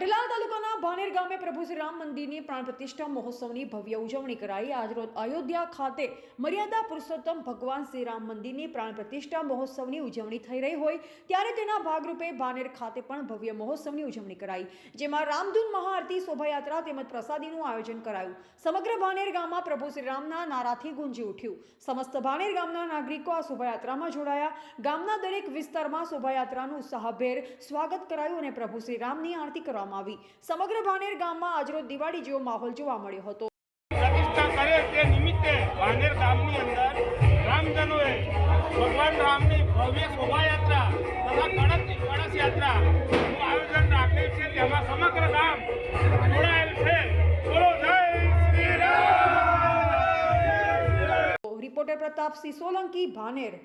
વડલા તાલુકા શ્રી રામ મંદિરની પ્રાણ પ્રતિષ્ઠા મહોત્સવની ભવ્ય ઉજવણી કરાઈ. આજરોજ અયોધ્યા ખાતે મર્યાદા પુરુષોત્તમ ભગવાન શ્રી રામ મંદિરની પ્રાણ પ્રતિષ્ઠા મહોત્સવની ઉજવણી થઈ રહી હોય, ત્યારે તેના ભાગરૂપે ભાનેર ખાતે પણ ભવ્ય મહોત્સવની ઉજવણી કરાઈ, જેમાં રામધૂન મહાઆરતી શોભાયાત્રા તેમજ પ્રસાદીનું આયોજન કરાયું. સમગ્ર ભાનેર ગામમાં પ્રભુ શ્રી રામના નારાથી ગુંજી ઉઠ્યું. સમસ્ત ભાનેર ગામના નાગરિકો આ શોભાયાત્રામાં જોડાયા. ગામના દરેક વિસ્તારમાં શોભાયાત્રાનું ઉત્સાહભેર સ્વાગત કરાયું અને પ્રભુ શ્રી રામની આરતી કરવામાં આવી. સમગ્ર ભાનેર ગામમાં આજરોજ દિવાળી જેવો માહોલ જોવા મળ્યો હતો. પ્રતિષ્ઠા કરે તે નિમિત્તે ભાનેર ગામની અંદર ગ્રામજનોએ ભગવાન રામની ભવ્ય શોભાયાત્રા તથા કળશ કળશ યાત્રાનું આયોજન રાખેલ છે. તેમાં સમગ્ર ગામ જોડાયેલ છે. બોલો જય શ્રી રામ! રિપોર્ટર પ્રતાપ સોલંકી ભાનેર.